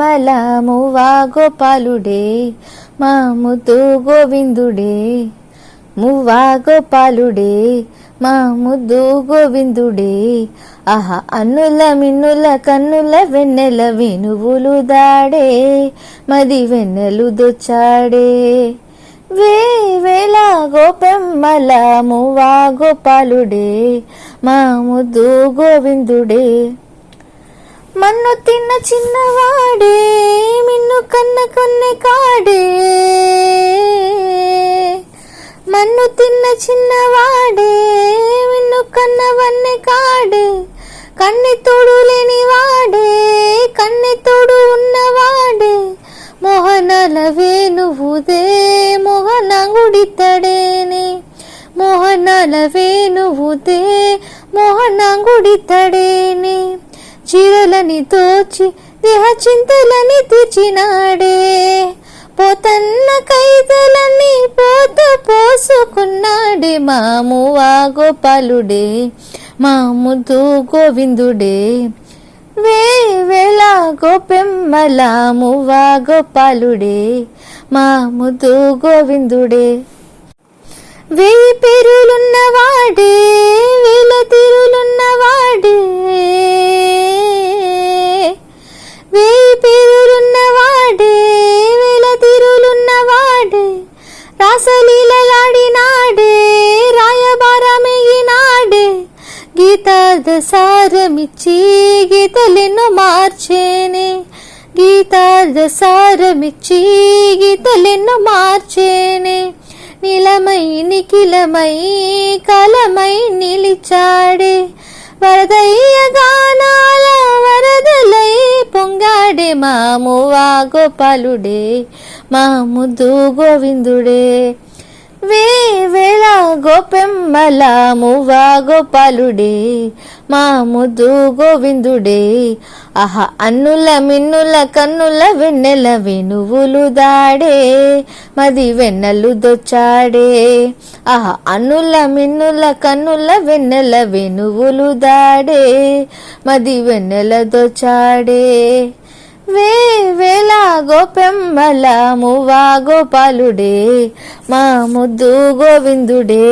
గోపెమ్మల మువ్వా గోపాలుడే మా ముద్దు గోవిందుడే మువ్వా గోపాలుడే మా ముద్దు గోవిందుడే. ఆహా అన్నుల మిన్నుల కన్నుల వెన్నెల వెనువులు దాడే మది వెన్నెలు దొచ్చాడే. వేవేలా గోపెమ్మల మువ్వా గోపాలుడే మా ముద్దు గోవిందుడే. మన్ను తిన్న చిన్నవాడే మిన్ను కన్న కొన్నె కాడే మన్ను తిన్న చిన్నవాడే మిన్ను కన్న వన్నె కాడే కన్నె తోడు లేని వాడే కన్నె తోడు ఉన్నవాడే మోహనాల వేణువుదే మోహన గుడితడేనే మోహనాల వేణువుదే మోహన గుడితడేనే చీరలని తోచి దేహ చింతలని తీర్చినాడే పోతన్న కైదలని పోత పోసుకున్నాడే మాము గోపాలుడే మా ముద్దు గోవిందుడే. వే వేళ గోపెమ్మల మువ్వా గోపాలుడే మా ముద్దు గోవిందుడే. వేయి పేరులున్నవాడే మార్చి గీతలను మార్చేనే. గీతాద సారమిచ్చి గీతలెన్నో మార్చేనే. నీలమై నిఖిలమై కలమై నిలిచాడే. వరదయ్య గానాల వరదలై పొంగాడే మామువా గోపాలుడే మాము దూ గోవిందుడే. వే వేళ గోపెమ్మల మువ్వా గోపాలుడే మా ముద్దు గోవిందుడే. అహ అన్నుల మిన్నుల కన్నుల వెన్నెల వెనువులు దాడే మది వెన్నెలు దొచ్చాడే. అహ అన్నుల మిన్నుల కన్నుల వెన్నెల వెనువులు దాడే మది వెన్నెల దొచ్చాడే. వే వేలా గోపెమ్మల మువా గోపాలుడే మా ముద్దు గోవిందుడే.